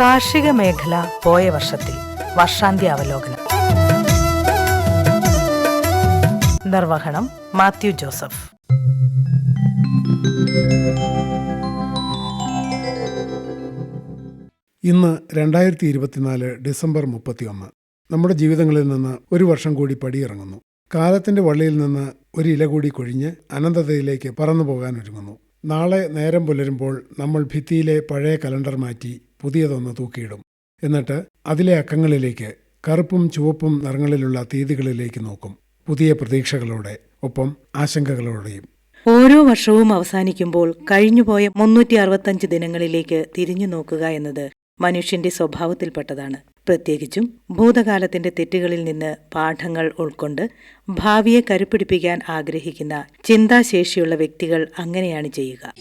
കാർഷിക മേഖല പോയ വർഷത്തിൽ വർഷാന്ത്യ അവലോകനം. നിർവഹണം മാത്യു ജോസഫ്. ഇന്ന് രണ്ടായിരത്തി ഇരുപത്തിനാല് ഡിസംബർ മുപ്പത്തിയൊന്ന്. നമ്മുടെ ജീവിതങ്ങളിൽ നിന്ന് ഒരു വർഷം കൂടി പടിയിറങ്ങുന്നു. കാലത്തിന്റെ വള്ളിയിൽ നിന്ന് ഒരു ഇല കൂടി കൊഴിഞ്ഞ് അനന്തതയിലേക്ക് പറന്നു പോകാൻ ഒരുങ്ങുന്നു നാളെ നേരം പുലരുമ്പോൾ നമ്മൾ ഭിത്തിയിലെ പഴയ കലണ്ടർ മാറ്റി പുതിയതൊന്ന് തൂക്കിയിടും. എന്നിട്ട് അതിലെ അക്കങ്ങളിലേക്ക് കറുപ്പും ചുവപ്പും നിറങ്ങളിലുള്ള തീയതികളിലേക്ക് നോക്കും. പുതിയ പ്രതീക്ഷകളോടെ ഒപ്പം ആശങ്കകളോടെയും. ഓരോ വർഷവും അവസാനിക്കുമ്പോൾ കഴിഞ്ഞുപോയ മുന്നൂറ്റി അറുപത്തഞ്ച് ദിനങ്ങളിലേക്ക് തിരിഞ്ഞു നോക്കുക എന്നത് മനുഷ്യന്റെ സ്വഭാവത്തിൽപ്പെട്ടതാണ്. പ്രത്യേകിച്ചും ഭൂതകാലത്തിന്റെ തെറ്റുകളിൽ നിന്ന് പാഠങ്ങൾ ഉൾക്കൊണ്ട് ഭാവിയെ കരുപ്പിടിപ്പിക്കാൻ ആഗ്രഹിക്കുന്ന ചിന്താശേഷിയുള്ള വ്യക്തികൾ അങ്ങനെയാണ് ചെയ്യുക.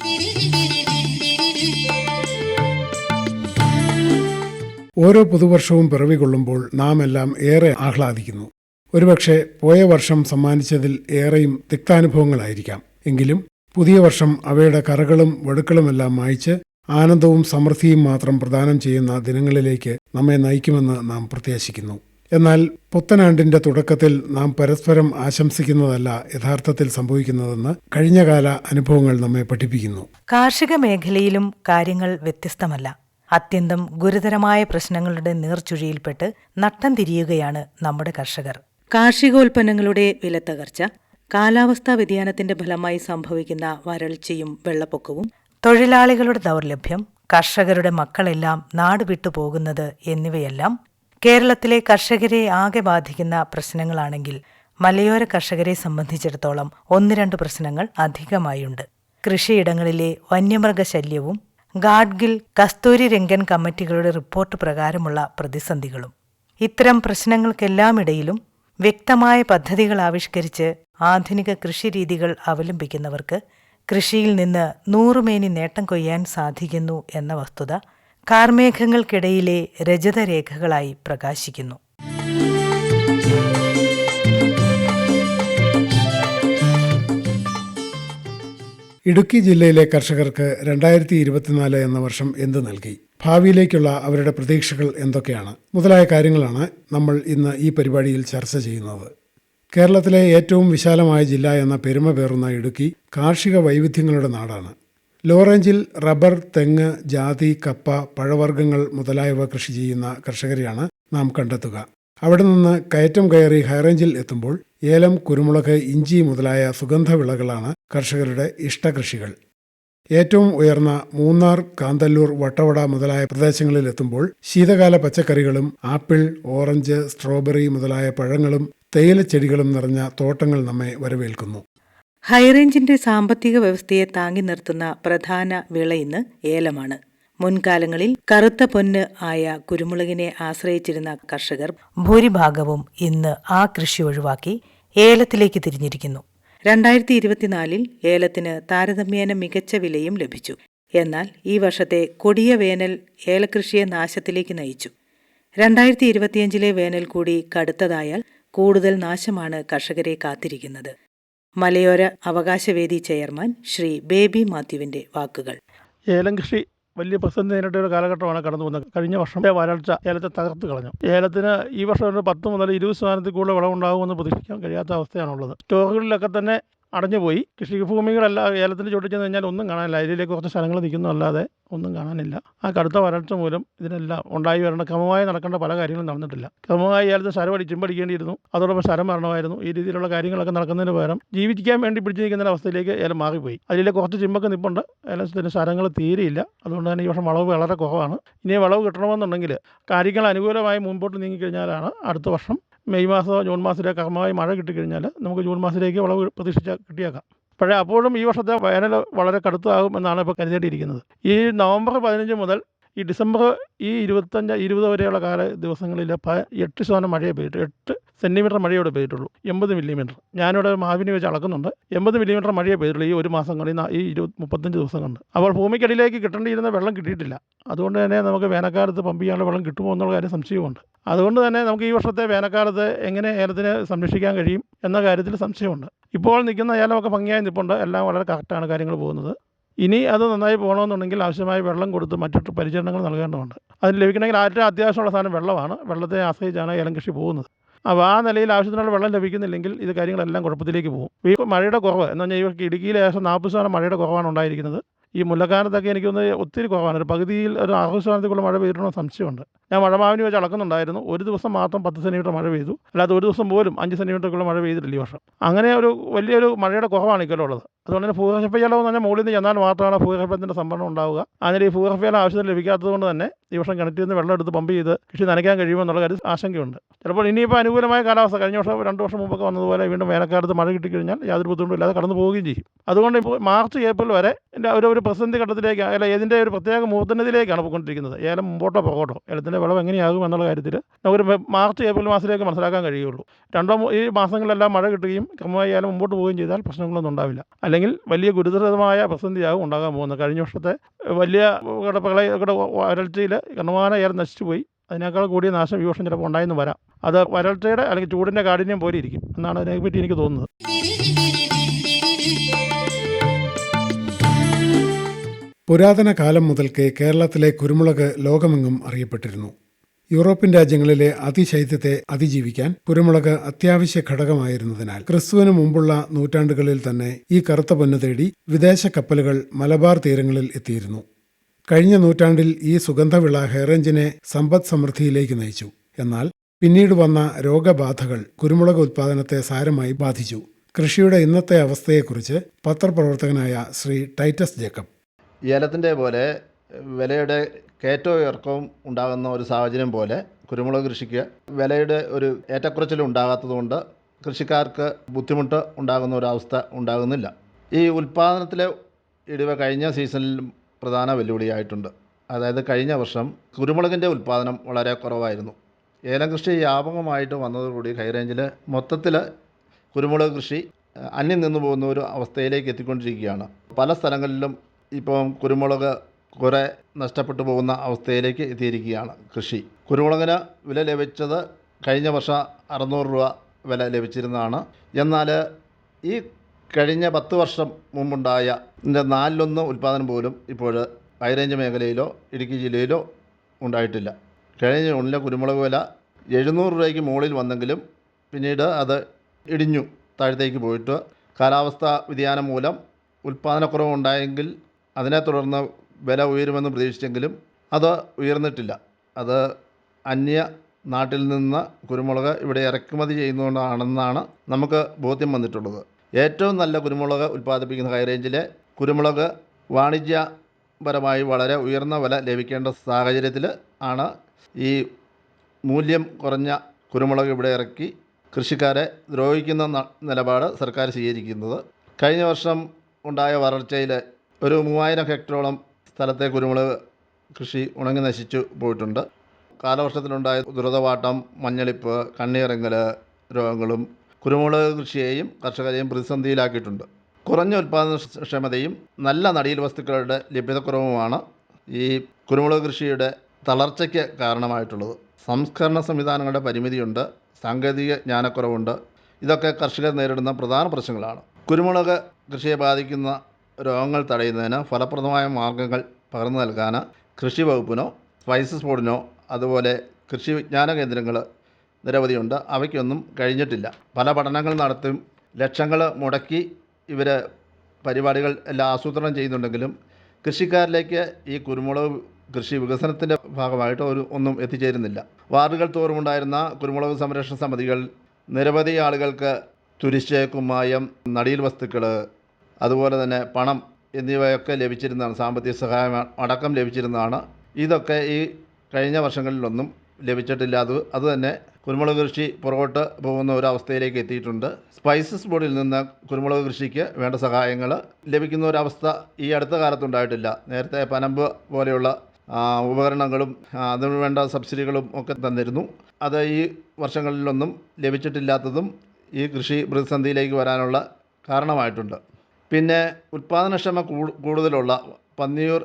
ഓരോ പുതുവർഷവും പിറവികൊള്ളുമ്പോൾ നാം എല്ലാം ഏറെ ആഹ്ലാദിക്കുന്നു. ഒരുപക്ഷെ പോയ വർഷം സമ്മാനിച്ചതിൽ ഏറെയും തിക്താനുഭവങ്ങളായിരിക്കാം. എങ്കിലും പുതിയ വർഷം അവയുടെ കറകളും വടുക്കളുമെല്ലാം മായ്ച്ച് ആനന്ദവും സമൃദ്ധിയും മാത്രം പ്രദാനം ചെയ്യുന്ന ദിനങ്ങളിലേക്ക് നമ്മെ നയിക്കുമെന്ന് നാം പ്രത്യാശിക്കുന്നു. എന്നാൽ പുത്തനാണ്ടിന്റെ തുടക്കത്തിൽ നാം പരസ്പരം ആശംസിക്കുന്നതല്ല യഥാർത്ഥത്തിൽ സംഭവിക്കുന്നതെന്ന് കഴിഞ്ഞകാല അനുഭവങ്ങൾ നമ്മെ പഠിപ്പിക്കുന്നു. കാർഷിക മേഖലയിലും കാര്യങ്ങൾ വ്യത്യസ്തമല്ല. അത്യന്തം ഗുരുതരമായ പ്രശ്നങ്ങളുടെ നീർച്ചുഴിയിൽപ്പെട്ട് നട്ടം തിരിയുകയാണ് നമ്മുടെ കർഷകർ. കാർഷികോൽപ്പന്നങ്ങളുടെ വിലത്തകർച്ച കാലാവസ്ഥാ വ്യതിയാനത്തിന്റെ ഫലമായി സംഭവിക്കുന്ന വരൾച്ചയും വെള്ളപ്പൊക്കവും തൊഴിലാളികളുടെ ദൗർലഭ്യം കർഷകരുടെ മക്കളെല്ലാം നാട് പോകുന്നത് എന്നിവയെല്ലാം കേരളത്തിലെ കർഷകരെ ആകെ ബാധിക്കുന്ന പ്രശ്നങ്ങളാണെങ്കിൽ മലയോര കർഷകരെ സംബന്ധിച്ചിടത്തോളം ഒന്ന് രണ്ട് പ്രശ്നങ്ങൾ അധികമായുണ്ട്. കൃഷിയിടങ്ങളിലെ വന്യമൃഗശല്യവും ഗാഡ്ഗിൽ കസ്തൂരി രംഗൻ കമ്മിറ്റികളുടെ റിപ്പോർട്ട് പ്രകാരമുള്ള പ്രതിസന്ധികളും. ഇത്തരം പ്രശ്നങ്ങൾക്കെല്ലാമിടയിലും വ്യക്തമായ പദ്ധതികൾ ആവിഷ്കരിച്ച് ആധുനിക കൃഷിരീതികൾ അവലംബിക്കുന്നവർക്ക് കൃഷിയിൽ നിന്ന് നൂറുമേനി നേട്ടം കൊയ്യാൻ സാധിക്കുന്നു എന്ന വസ്തുത കാർമേഘങ്ങൾക്കിടയിലെ രജതരേഖകളായി പ്രകാശിക്കുന്നു. ഇടുക്കി ജില്ലയിലെ കർഷകർക്ക് രണ്ടായിരത്തി ഇരുപത്തിനാല് എന്ന വർഷം എന്ത് നൽകി? ഭാവിയിലേക്കുള്ള അവരുടെ പ്രതീക്ഷകൾ എന്തൊക്കെയാണ്? മുതലായ കാര്യങ്ങളാണ് നമ്മൾ ഇന്ന് ഈ പരിപാടിയിൽ ചർച്ച ചെയ്യുന്നത്. കേരളത്തിലെ ഏറ്റവും വിശാലമായ ജില്ല എന്ന പെരുമ പേറുന്ന ഇടുക്കി കാർഷിക വൈവിധ്യങ്ങളുടെ നാടാണ്. ലോ റേഞ്ചിൽ റബ്ബർ തെങ്ങ് ജാതി കപ്പ പഴവർഗങ്ങൾ മുതലായവ കൃഷി ചെയ്യുന്ന കർഷകരെയാണ് നാം കണ്ടെത്തുക. അവിടെ നിന്ന് കയറ്റം കയറി ഹൈറേഞ്ചിൽ എത്തുമ്പോൾ ഏലം കുരുമുളക് ഇഞ്ചി മുതലായ സുഗന്ധവിളകളാണ് കർഷകരുടെ ഇഷ്ടകൃഷികൾ. ഏറ്റവും ഉയർന്ന മൂന്നാർ കാന്തല്ലൂർ വട്ടവട മുതലായ പ്രദേശങ്ങളിൽ എത്തുമ്പോൾ ശീതകാല പച്ചക്കറികളും ആപ്പിൾ ഓറഞ്ച് സ്ട്രോബെറി മുതലായ പഴങ്ങളും തേയിലച്ചെടികളും നിറഞ്ഞ തോട്ടങ്ങൾ നമ്മെ വരവേൽക്കുന്നു. ഹൈറേഞ്ചിന്റെ സാമ്പത്തിക വ്യവസ്ഥയെ താങ്ങി നിർത്തുന്ന പ്രധാന വിള ഇന്ന് ഏലമാണ്. മുൻകാലങ്ങളിൽ കറുത്ത പൊന്ന് ആയ കുരുമുളകിനെ ആശ്രയിച്ചിരുന്ന കർഷകർ ഭൂരിഭാഗവും ഇന്ന് ആ കൃഷി ഒഴിവാക്കി ഏലത്തിലേക്ക് തിരിഞ്ഞിരിക്കുന്നു. രണ്ടായിരത്തി ഇരുപത്തിനാലിൽ ഏലത്തിന് താരതമ്യേന മികച്ച വിലയും ലഭിച്ചു. എന്നാൽ ഈ വർഷത്തെ കൊടിയ വേനൽ ഏലകൃഷിയെ നാശത്തിലേക്ക് നയിച്ചു. രണ്ടായിരത്തി ഇരുപത്തിയഞ്ചിലെ വേനൽ കൂടി കടുത്തതായാൽ കൂടുതൽ നാശമാണ് കർഷകരെ കാത്തിരിക്കുന്നത്. മലയോര അവകാശവേദി ചെയർമാൻ ശ്രീ ബേബി മാത്യുവിന്റെ വാക്കുകൾ. ഏലം കൃഷി വലിയ പ്രതിസന്ധി നേരിട്ട ഒരു കാലഘട്ടമാണ് കടന്നു പോകുന്നത് കഴിഞ്ഞ വർഷം വരൾച്ച ഏലത്തെ തകർത്ത് കളഞ്ഞു. ഏലത്തിന് ഈ വർഷം ഒരു പത്ത് മുതൽ ഇരുപത് ശതമാനത്തിൽ കൂടുതൽ വിളവുണ്ടാകുമെന്ന് പ്രതീക്ഷിക്കാൻ കഴിയാത്ത അവസ്ഥയാണുള്ളത്. സ്റ്റോറുകളിലൊക്കെ തന്നെ അടഞ്ഞുപോയി. കൃഷി ഭൂമികളെല്ലാം ഏലത്തിന് ചോട്ടിൽ ചെന്ന് കഴിഞ്ഞാൽ ഒന്നും കാണാനില്ല. അതിലേക്ക് കുറച്ച് സ്ഥലങ്ങൾ നിൽക്കുന്നു. അല്ലാതെ ഒന്നും കാണാനില്ല. ആ കടുത്ത വരൾച്ച മൂലം ഇതിനെല്ലാം ഉണ്ടായി വരേണ്ട ക്രമമായി നടക്കേണ്ട പല കാര്യങ്ങളും നടന്നിട്ടില്ല. ക്രമമായി ഏലത്തിൽ ശരമടി ചിമ്പടിക്കേണ്ടിയിരുന്നു അതോടൊപ്പം ശരം മരണമായിരുന്നു. ഈ രീതിയിലുള്ള കാര്യങ്ങളൊക്കെ നടക്കുന്നതിന് പകരം ജീവിക്കാൻ വേണ്ടി പിടിച്ചു നിൽക്കുന്ന അവസ്ഥയിലേക്ക് ഏലം മാറിപ്പോയി. അതിലെ കുറച്ച് ചിമ്പൊക്കെ നിൽപ്പുണ്ട് ഏലത്തിന്റെ ശരങ്ങൾ തീരെയില്ല. അതുകൊണ്ട് തന്നെ ഈ വർഷം വളവ് വളരെ കുറവാണ്. ഇനി വളവ് കിട്ടണമെന്നുണ്ടെങ്കിൽ കാര്യങ്ങൾ അനുകൂലമായി മുമ്പോട്ട് നീങ്ങിക്കഴിഞ്ഞാലാണ് അടുത്ത വർഷം മെയ് മാസമോ ജൂൺ മാസത്തിലേക്ക് ക്രമമായി മഴ കിട്ടിക്കഴിഞ്ഞാൽ നമുക്ക് ജൂൺ മാസത്തിലേക്ക് വളവ് പ്രതീക്ഷിച്ച കിട്ടിയേക്കാം. പക്ഷേ അപ്പോഴും ഈ വർഷത്തെ വേനൽ വളരെ കടുത്താകും എന്നാണ് ഇപ്പോൾ കരുതേണ്ടിയിരിക്കുന്നത് ഈ നവംബർ പതിനഞ്ച് മുതൽ ഈ ഡിസംബർ ഈ ഇരുപത്തഞ്ച് ഇരുപത് വരെയുള്ള കാല ദിവസങ്ങളിൽ എട്ട് ശതമാനം മഴയെ പെയ്തിട്ട് എട്ട് സെന്റിമീറ്റർ മഴയോടെ പെയ്തിട്ടുള്ളൂ. എൺപത് മില്ലിമീറ്റർ. ഞാനിവിടെ മാവിനെ വെച്ച് അളക്കുന്നുണ്ട്. എൺപത് മില്ലിമീറ്റർ മഴയെ പെയ്തിട്ടുള്ളൂ ഈ ഒരു മാസം കൊണ്ട് ഈ ഇരുപത് മുപ്പത്തഞ്ച് ദിവസം കൊണ്ട് അപ്പോൾ ഭൂമിക്കടിയിലേക്ക് കിട്ടേണ്ടിയിരുന്ന വെള്ളം കിട്ടിയിട്ടില്ല. അതുകൊണ്ട് തന്നെ നമുക്ക് വേനൽക്കാലത്ത് പമ്പ് ചെയ്യാനുള്ള വെള്ളം കിട്ടുമോ എന്നുള്ള കാര്യം സംശയമുണ്ട്. അതുകൊണ്ട് തന്നെ നമുക്ക് ഈ വർഷത്തെ വേനൽക്കാലത്ത് എങ്ങനെ ഏലത്തിനെ സംരക്ഷിക്കാൻ കഴിയും എന്ന കാര്യത്തിൽ സംശയമുണ്ട്. ഇപ്പോൾ നിൽക്കുന്ന ഏലമൊക്കെ ഭംഗിയായി നിൽപ്പുണ്ട്. എല്ലാം വളരെ കറക്റ്റാണ് കാര്യങ്ങൾ പോകുന്നത്. ഇനി അത് നന്നായി പോകണമെന്നുണ്ടെങ്കിൽ ആവശ്യമായ വെള്ളം കൊടുത്ത് മറ്റു പരിചരണങ്ങൾ നൽകേണ്ടതുണ്ട്. അതിന് ലഭിക്കണമെങ്കിൽ ഏറ്റവും അത്യാവശ്യമുള്ള സാധനം വെള്ളമാണ്. വെള്ളത്തെ ആശ്രയിച്ചാണ് ഏലം കൃഷി പോകുന്നത്. അപ്പോൾ ആ നിലയിൽ ആവശ്യത്തിനുള്ള വെള്ളം ലഭിക്കുന്നില്ലെങ്കിൽ ഇത് കാര്യങ്ങളെല്ലാം കുഴപ്പത്തിലേക്ക് പോകും. ഈ മഴയുടെ കുറവ് എന്ന് പറഞ്ഞാൽ ഇവർക്ക് ഇടുക്കിയിൽ ഏകദേശം നാൽപ്പത് ശതമാനം മഴയുടെ കുറവാണ് ഉണ്ടായിരിക്കുന്നത്. ഈ മുല്ലക്കാലത്തൊക്കെ എനിക്ക് തോന്നുന്നത് ഒത്തിരി കുറവാണ്. ഒരു പകുതിയിൽ ഒരു അറുപത് ശതമാനത്തിൽ മഴ പെയ്തിട്ടുള്ള സംശയമുണ്ട്. ഞാൻ മഴമാവിന് വെച്ച് അളക്കുന്നുണ്ടായിരുന്നു. ഒരു ദിവസം മാത്രം പത്ത് സെന്റിമീറ്റർ മഴ പെയ്തു. അല്ലാതെ ഒരു ദിവസം പോലും അഞ്ച് സെന്റിമീറ്ററൊക്കെയുള്ള മഴ പെയ്തിട്ടില്ല ഈ വർഷം. അങ്ങനെ ഒരു വലിയൊരു മഴയുടെ കുറവാണ് ഇക്കൊല്ലുള്ളത് അതുകൊണ്ട് തന്നെ ഭൂഗർഭജലം എന്ന് പറഞ്ഞാൽ മുകളിൽ നിന്ന് ചെന്നാൽ മാത്രമാണ് ഭൂഗർഭത്തിന്റെ സംഭരണം ഉണ്ടാവുക. അതിന് ഈ ഭൂഗർഭജലം ആവശ്യത്തിന് ലഭിക്കാത്തത് കൊണ്ട് തന്നെ ഈ വർഷം കിണറ്റിൽ നിന്ന് വെള്ളം എടുത്ത് പമ്പ് ചെയ്ത് കൃഷി നനയ്ക്കാൻ കഴിയുമെന്നുള്ള കാര്യം ആശങ്കയുണ്ട്. ചിലപ്പോൾ ഇനിയിപ്പോൾ അനുകൂലമായ കാലാവസ്ഥ കഴിഞ്ഞ വർഷം രണ്ട് വർഷം മുമ്പൊക്കെ വന്നതുപോലെ വീണ്ടും വേനൽക്കാലത്ത് മഴ കിട്ടിക്കഴിഞ്ഞാൽ യാതൊരു ബുദ്ധിമുട്ടും ഇല്ലാതെ കടന്നു പോവുകയും ചെയ്യും. അതുകൊണ്ട് ഇപ്പോൾ മാർച്ച് ഏപ്രിൽ വരെ എന്റെ ഒരു ഒരു പ്രതിസന്ധി ഘട്ടത്തിലേക്ക് അല്ല ഏതിന്റെ ഒരു പ്രത്യേക മൂർത്തനത്തിലേക്കാണ് പോയിക്കൊണ്ടിരിക്കുന്നത്. ഏലം മുമ്പോട്ടോ പുറകോട്ടോ ഏലത്തിന്റെ വിളവ് എങ്ങനെയാകും എന്നുള്ള കാര്യത്തിൽ നമുക്കൊരു മാർച്ച് ഏപ്രിൽ മാസത്തിലേക്ക് മനസ്സിലാക്കാൻ കഴിയുള്ളൂ. രണ്ടോ ഈ മാസങ്ങളിലെല്ലാം മഴ കിട്ടുകയും ക്രമമായി ഏലം മുമ്പോട്ട് പോവുകയും ചെയ്താൽ പ്രശ്നങ്ങളൊന്നും ഉണ്ടാവില്ല. അല്ലെങ്കിൽ വലിയ ഗുരുതരമായ പ്രതിസന്ധിയാകും ഉണ്ടാകാൻ പോകുന്നത്. കഴിഞ്ഞ വർഷത്തെ വലിയ കടപ്പകളുടെ വരൾച്ചയിൽ കണ്ണമാന ഏറെ നശിച്ചു പോയി അതിനേക്കാൾ കൂടിയ നാശം ഈ വർഷം ചിലപ്പോൾ ഉണ്ടായെന്ന് വരാം. അത് വരൾച്ചയുടെ അല്ലെങ്കിൽ ചൂടിന്റെ കാഠിന്യം പോലെ ഇരിക്കും എന്നാണ് അതിനെപ്പറ്റി എനിക്ക് തോന്നുന്നത്. പുരാതന കാലം മുതൽക്കേ കേരളത്തിലെ കുരുമുളക് ലോകമെങ്ങും അറിയപ്പെട്ടിരുന്നു. യൂറോപ്യൻ രാജ്യങ്ങളിലെ അതിശൈത്യത്തെ അതിജീവിക്കാൻ കുരുമുളക് അത്യാവശ്യ ഘടകമായിരുന്നതിനാൽ ക്രിസ്തുവിന് മുമ്പുള്ള നൂറ്റാണ്ടുകളിൽ തന്നെ ഈ കറുത്ത പൊന്ന് തേടി വിദേശ കപ്പലുകൾ മലബാർ തീരങ്ങളിൽ എത്തിയിരുന്നു. കഴിഞ്ഞ നൂറ്റാണ്ടിൽ ഈ സുഗന്ധവിള ഹെയറഞ്ചിനെ സമ്പദ് സമൃദ്ധിയിലേക്ക് നയിച്ചു. എന്നാൽ പിന്നീട് വന്ന രോഗബാധകൾ കുരുമുളക് ഉത്പാദനത്തെ സാരമായി ബാധിച്ചു. കൃഷിയുടെ ഇന്നത്തെ അവസ്ഥയെക്കുറിച്ച് പത്രപ്രവർത്തകനായ ശ്രീ ടൈറ്റസ് ജേക്കബ്. ഏലത്തിന്റെ പോലെ വിലയുടെ കയറ്റവും ഇറക്കവും ഉണ്ടാകുന്ന ഒരു സാഹചര്യം പോലെ കുരുമുളക് കൃഷിക്ക് വിലയുടെ ഒരു ഏറ്റക്കുറച്ചിലും ഉണ്ടാകാത്തതുകൊണ്ട് കൃഷിക്കാർക്ക് ബുദ്ധിമുട്ട് ഉണ്ടാകുന്ന ഒരവസ്ഥ ഉണ്ടാകുന്നില്ല. ഈ ഉൽപ്പാദനത്തിലെ ഇടിവ് കഴിഞ്ഞ സീസണിലും പ്രധാന വെല്ലുവിളിയായിട്ടുണ്ട്. അതായത് കഴിഞ്ഞ വർഷം കുരുമുളകിന്റെ ഉൽപ്പാദനം വളരെ കുറവായിരുന്നു. ഏലം കൃഷി വ്യാപകമായിട്ട് വന്നതോടുകൂടി ഹൈറേഞ്ചിൽ മൊത്തത്തിൽ കുരുമുളക് കൃഷി അന്യം നിന്നു പോകുന്ന ഒരു അവസ്ഥയിലേക്ക് എത്തിക്കൊണ്ടിരിക്കുകയാണ്. പല സ്ഥലങ്ങളിലും ഇപ്പം കുരുമുളക് കുറേ നഷ്ടപ്പെട്ടു പോകുന്ന അവസ്ഥയിലേക്ക് എത്തിയിരിക്കുകയാണ് കൃഷി. കുരുമുളകിന് വില ലഭിച്ചത് കഴിഞ്ഞ വർഷം അറുന്നൂറ് രൂപ വില ലഭിച്ചിരുന്നതാണ്. എന്നാൽ ഈ കഴിഞ്ഞ പത്ത് വർഷം മുമ്പുണ്ടായ നാലിലൊന്ന് ഉൽപ്പാദനം പോലും ഇപ്പോൾ ഹൈറേഞ്ച് മേഖലയിലോ ഇടുക്കി ജില്ലയിലോ ഉണ്ടായിട്ടില്ല. കഴിഞ്ഞ ജൂണിലെ കുരുമുളക് വില എഴുന്നൂറ് രൂപയ്ക്ക് മുകളിൽ വന്നെങ്കിലും പിന്നീട് അത് ഇടിഞ്ഞു താഴത്തേക്ക് പോയിട്ട് കാലാവസ്ഥാ വ്യതിയാനം മൂലം ഉൽപ്പാദനക്കുറവ് ഉണ്ടായെങ്കിൽ അതിനെ തുടർന്ന് വില ഉയരുമെന്ന് പ്രതീക്ഷിച്ചെങ്കിലും അത് ഉയർന്നിട്ടില്ല. അത് അന്യ നാട്ടിൽ നിന്ന് കുരുമുളക് ഇവിടെ ഇറക്കുമതി ചെയ്യുന്നതുകൊണ്ടാണെന്നാണ് നമുക്ക് ബോധ്യം വന്നിട്ടുള്ളത്. ഏറ്റവും നല്ല കുരുമുളക് ഉൽപ്പാദിപ്പിക്കുന്ന ഹൈറേഞ്ചിലെ കുരുമുളക് വാണിജ്യപരമായി വളരെ ഉയർന്ന വില ലഭിക്കേണ്ട സാഹചര്യത്തിൽ ആണ് ഈ മൂല്യം കുറഞ്ഞ കുരുമുളക് ഇവിടെ ഇറക്കി കൃഷിക്കാരെ ദ്രോഹിക്കുന്ന നിലപാട് സർക്കാർ സ്വീകരിക്കുന്നത്. കഴിഞ്ഞ വർഷം ഉണ്ടായ വരൾച്ചയിൽ ഒരു മൂവായിരം ഹെക്ടറോളം സ്ഥലത്തെ കുരുമുളക് കൃഷി ഉണങ്ങി നശിച്ചു പോയിട്ടുണ്ട്. കാലവർഷത്തിലുണ്ടായ ദുരിതവാട്ടം മഞ്ഞളിപ്പ് കണ്ണീറങ്ങൽ രോഗങ്ങളും കുരുമുളക് കൃഷിയെയും കർഷകരെയും പ്രതിസന്ധിയിലാക്കിയിട്ടുണ്ട്. കുറഞ്ഞ ഉൽപ്പാദന ക്ഷമതയും നല്ല നടീൽ വസ്തുക്കളുടെ ലഭ്യതക്കുറവുമാണ് ഈ കുരുമുളക് കൃഷിയുടെ തളർച്ചയ്ക്ക് കാരണമായിട്ടുള്ളത്. സംസ്കരണ സംവിധാനങ്ങളുടെ പരിമിതിയുണ്ട് സാങ്കേതിക ജ്ഞാനക്കുറവുണ്ട്. ഇതൊക്കെ കർഷകർ നേരിടുന്ന പ്രധാന പ്രശ്നങ്ങളാണ്. കുരുമുളക് കൃഷിയെ ബാധിക്കുന്ന രോഗങ്ങൾ തടയുന്നതിന് ഫലപ്രദമായ മാർഗങ്ങൾ പകർന്നു നൽകാൻ കൃഷി വകുപ്പിനോ സ്പൈസസ് ബോർഡിനോ അതുപോലെ കൃഷി വിജ്ഞാന കേന്ദ്രങ്ങൾ നിരവധിയുണ്ട്. അവയ്ക്കൊന്നും കഴിഞ്ഞിട്ടില്ല. പല പഠനങ്ങൾ നടത്തും ലക്ഷങ്ങൾ മുടക്കി ഇവർ പരിപാടികൾ എല്ലാം ആസൂത്രണം ചെയ്യുന്നുണ്ടെങ്കിലും കൃഷിക്കാരിലേക്ക് ഈ കുരുമുളക് കൃഷി വികസനത്തിന്റെ ഭാഗമായിട്ട് ഒരു ഒന്നും എത്തിച്ചേരുന്നില്ല. വാർഡുകൾ തോറുമുണ്ടായിരുന്ന കുരുമുളക് സംരക്ഷണ സമിതികൾ നിരവധി ആളുകൾക്ക് തുരിശ് കുമ്മായം നടീൽ വസ്തുക്കൾ അതുപോലെ തന്നെ പണം എന്നിവയൊക്കെ ലഭിച്ചിരുന്നതാണ് സാമ്പത്തിക സഹായം അടക്കം ലഭിച്ചിരുന്നതാണ്. ഇതൊക്കെ ഈ കഴിഞ്ഞ വർഷങ്ങളിലൊന്നും ലഭിച്ചിട്ടില്ല. അത് തന്നെ കുരുമുളക് കൃഷി പുറകോട്ട് പോകുന്ന അവസ്ഥയിലേക്ക് എത്തിയിട്ടുണ്ട്. സ്പൈസസ് ബോർഡിൽ നിന്ന് കുരുമുളക് കൃഷിക്ക് വേണ്ട സഹായങ്ങൾ ലഭിക്കുന്ന ഒരവസ്ഥ ഈ അടുത്ത കാലത്തുണ്ടായിട്ടില്ല. നേരത്തെ പനമ്പ് പോലെയുള്ള ഉപകരണങ്ങളും അതിന് വേണ്ട സബ്സിഡികളും ഒക്കെ തന്നിരുന്നു. അത് ഈ വർഷങ്ങളിലൊന്നും ലഭിച്ചിട്ടില്ലാത്തതും ഈ കൃഷി പ്രതിസന്ധിയിലേക്ക് വരാനുള്ള കാരണമായിട്ടുണ്ട്. പിന്നെ ഉൽപാദനക്ഷമ കൂടുതലുള്ള പന്നിയൂർ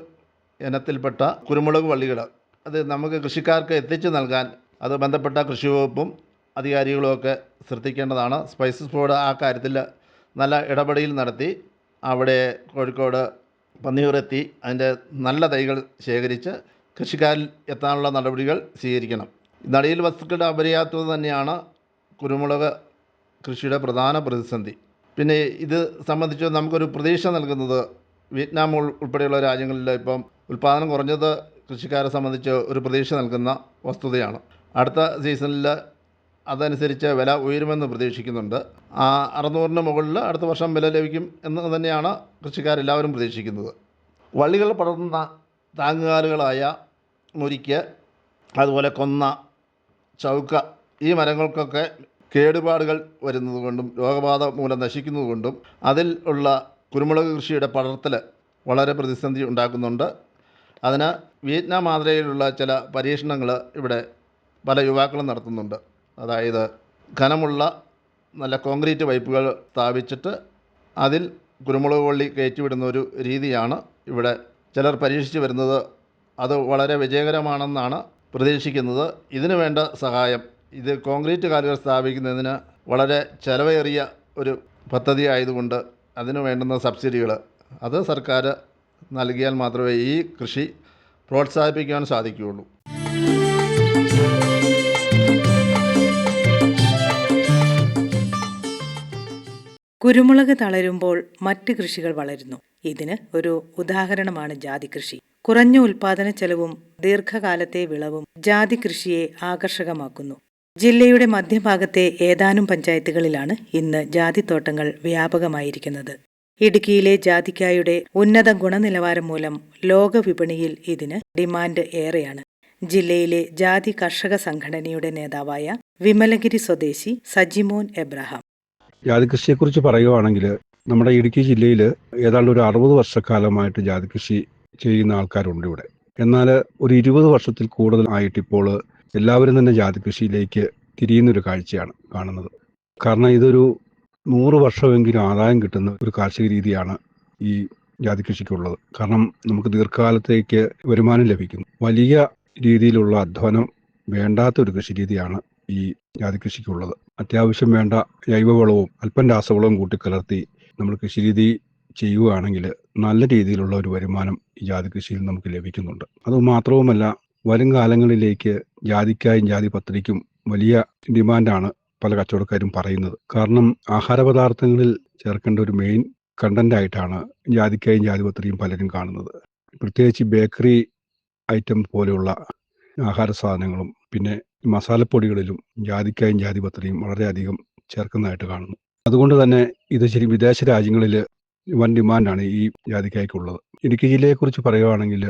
ഇനത്തിൽപ്പെട്ട കുരുമുളക് വള്ളികൾ അത് നമുക്ക് കൃഷിക്കാർക്ക് എത്തിച്ചു നൽകാൻ അത് ബന്ധപ്പെട്ട കൃഷി വകുപ്പും അധികാരികളുമൊക്കെ ശ്രദ്ധിക്കേണ്ടതാണ്. സ്പൈസസ് ബോർഡ് ആ കാര്യത്തിൽ നല്ല ഇടപെടൽ നടത്തി. അവിടെ കോഴിക്കോട് പന്നിയൂരെത്തി അതിന്റെ നല്ല തൈകൾ ശേഖരിച്ച് കൃഷിക്കാരിൽ എത്താനുള്ള നടപടികൾ സ്വീകരിക്കണം. നടീൽ വസ്തുക്കളുടെ അപര്യാപ്തത തന്നെയാണ് കുരുമുളക് കൃഷിയുടെ പ്രധാന പ്രതിസന്ധി. പിന്നെ ഇത് സംബന്ധിച്ച് നമുക്കൊരു പ്രതീക്ഷ നൽകുന്നത് വിയറ്റ്നാം ഉൾ- ഉൾപ്പെടെയുള്ള രാജ്യങ്ങളിൽ ഇപ്പം ഉൽപ്പാദനം കുറഞ്ഞത് കൃഷിക്കാരെ സംബന്ധിച്ച് ഒരു പ്രതീക്ഷ നൽകുന്ന വസ്തുതയാണ്. അടുത്ത സീസണിൽ അതനുസരിച്ച് വില ഉയരുമെന്ന് പ്രതീക്ഷിക്കുന്നുണ്ട്. ആ അറുന്നൂറിന് മുകളിൽ അടുത്ത വർഷം വില ലഭിക്കും എന്ന് തന്നെയാണ് കൃഷിക്കാരെല്ലാവരും പ്രതീക്ഷിക്കുന്നത്. വള്ളികൾ പടർന്ന താങ്ങുകാലുകളായ മുരിക്ക് അതുപോലെ കൊന്ന ചൗക്ക ഈ മരങ്ങൾക്കൊക്കെ കേടുപാടുകൾ വരുന്നത് കൊണ്ടും രോഗബാധ മൂലം നശിക്കുന്നത് കൊണ്ടും അതിൽ ഉള്ള കുരുമുളക് കൃഷിയുടെ പടർത്തൽ വളരെ പ്രതിസന്ധി ഉണ്ടാക്കുന്നുണ്ട്. അതിന് വിയറ്റ്നാം മാതൃകയിലുള്ള ചില പരീക്ഷണങ്ങൾ ഇവിടെ പല യുവാക്കളും നടത്തുന്നുണ്ട്. അതായത് ഘനമുള്ള നല്ല കോൺക്രീറ്റ് പൈപ്പുകൾ സ്ഥാപിച്ചിട്ട് അതിൽ കുരുമുളക് വള്ളി കയറ്റിവിടുന്ന ഒരു രീതിയാണ് ഇവിടെ ചിലർ പരീക്ഷിച്ച് വരുന്നത്. അത് വളരെ വിജയകരമാണെന്നാണ് പ്രതീക്ഷിക്കുന്നത്. ഇതിനു വേണ്ട സഹായം ഇത് കോൺക്രീറ്റ് കാലുകൾ സ്ഥാപിക്കുന്നതിന് വളരെ ചെലവേറിയ ഒരു പദ്ധതി ആയതുകൊണ്ട് അതിന് വേണ്ടുന്ന സബ്സിഡികൾ അത് സർക്കാർ നൽകിയാൽ മാത്രമേ ഈ കൃഷി പ്രോത്സാഹിപ്പിക്കാൻ സാധിക്കുകയുള്ളൂ. കുരുമുളക് തളരുമ്പോൾ മറ്റ് കൃഷികൾ വളരുന്നു. ഇതിന് ഒരു ഉദാഹരണമാണ് ജാതി കൃഷി. കുറഞ്ഞ ഉൽപാദന ചെലവും ദീർഘകാലത്തെ വിളവും ജാതി കൃഷിയെ ആകർഷകമാക്കുന്നു. ജില്ലയുടെ മധ്യഭാഗത്തെ ഏതാനും പഞ്ചായത്തുകളിലാണ് ഇന്ന് ജാതിത്തോട്ടങ്ങൾ വ്യാപകമായിരിക്കുന്നത്. ഇടുക്കിയിലെ ജാതിക്കായുടെ ഉന്നത ഗുണനിലവാരം മൂലം ലോക വിപണിയിൽ ഇതിന് ഡിമാൻഡ് ഏറെയാണ്. ജില്ലയിലെ ജാതി കർഷക സംഘടനയുടെ നേതാവായ വിമലഗിരി സ്വദേശി സജിമോൻ എബ്രഹാം. ജാതി കൃഷിയെക്കുറിച്ച് പറയുവാണെങ്കിൽ നമ്മുടെ ഇടുക്കി ജില്ലയിൽ ഏതാണ്ട് ഒരു അറുപത് വർഷക്കാലമായിട്ട് ജാതി കൃഷി ചെയ്യുന്ന ആൾക്കാരുണ്ട് ഇവിടെ. എന്നാൽ ഒരു ഇരുപത് വർഷത്തിൽ കൂടുതൽ ആയിട്ടിപ്പോൾ എല്ലാവരും തന്നെ ജാതി കൃഷിയിലേക്ക് തിരിയുന്ന ഒരു കാഴ്ചയാണ് കാണുന്നത്. കാരണം ഇതൊരു നൂറ് വർഷമെങ്കിലും ആദായം കിട്ടുന്ന ഒരു കാർഷിക രീതിയാണ് ഈ ജാതി കൃഷിക്കുള്ളത്. കാരണം നമുക്ക് ദീർഘകാലത്തേക്ക് വരുമാനം ലഭിക്കുന്നു. വലിയ രീതിയിലുള്ള അധ്വാനം വേണ്ടാത്ത ഒരു കൃഷി രീതിയാണ് ഈ ജാതി കൃഷിക്കുള്ളത്. അത്യാവശ്യം വേണ്ട ജൈവവളവും അല്പം രാസവളവും കൂട്ടിക്കലർത്തി നമ്മൾ കൃഷിരീതി ചെയ്യുകയാണെങ്കിൽ നല്ല രീതിയിലുള്ള ഒരു വരുമാനം ഈ ജാതി കൃഷിയിൽ നമുക്ക് ലഭിക്കുന്നുണ്ട്. അത് മാത്രവുമല്ല വരും കാലങ്ങളിലേക്ക് ജാതിക്കായും ജാതി പത്രിക്കും വലിയ ഡിമാൻഡാണ് പല കച്ചവടക്കാരും പറയുന്നത്. കാരണം ആഹാര പദാർത്ഥങ്ങളിൽ ചേർക്കേണ്ട ഒരു മെയിൻ കണ്ടന്റ് ആയിട്ടാണ് ജാതിക്കായും ജാതിപത്രിയും പലരും കാണുന്നത്. പ്രത്യേകിച്ച് ബേക്കറി ഐറ്റം പോലെയുള്ള ആഹാര സാധനങ്ങളും പിന്നെ മസാലപ്പൊടികളിലും ജാതിക്കായും ജാതിപത്രിയും വളരെയധികം ചേർക്കുന്നതായിട്ട് കാണുന്നു. അതുകൊണ്ട് തന്നെ ഇത് ശരി വിദേശ രാജ്യങ്ങളിൽ വൻ ഡിമാൻഡാണ് ഈ ജാതിക്കായ്ക്കുള്ളത്. ഇടുക്കി ജില്ലയെക്കുറിച്ച് പറയുകയാണെങ്കിൽ